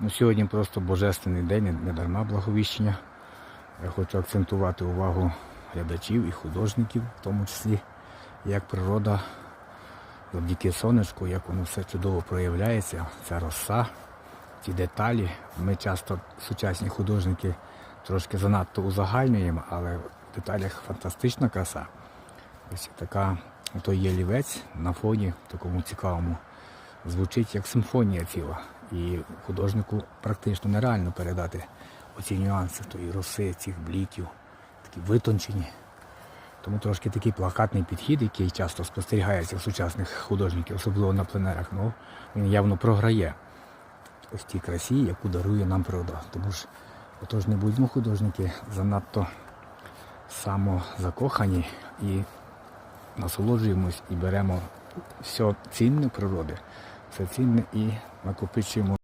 Ну, сьогодні просто божественний день, не дарма благовіщення. Я хочу акцентувати увагу глядачів і художників, в тому числі, як природа завдяки сонечку, як воно все чудово проявляється, ця роса, ті деталі. Ми часто, сучасні художники, трошки занадто узагальнюємо, але в деталях фантастична краса. Ось така, той ялівець на фоні такому цікавому звучить як симфонія ціла. І художнику практично нереально передати оці нюанси тої роси, цих бліків, такі витончені. Тому трошки такий плакатний підхід, який часто спостерігається в сучасних художників, особливо на пленерах, ну, він явно програє ось тій красі, яку дарує нам природа. Тому ж, отож не будьмо художники занадто самозакохані і насолоджуємось і беремо все цінне природи, все цінне і накопичуємо.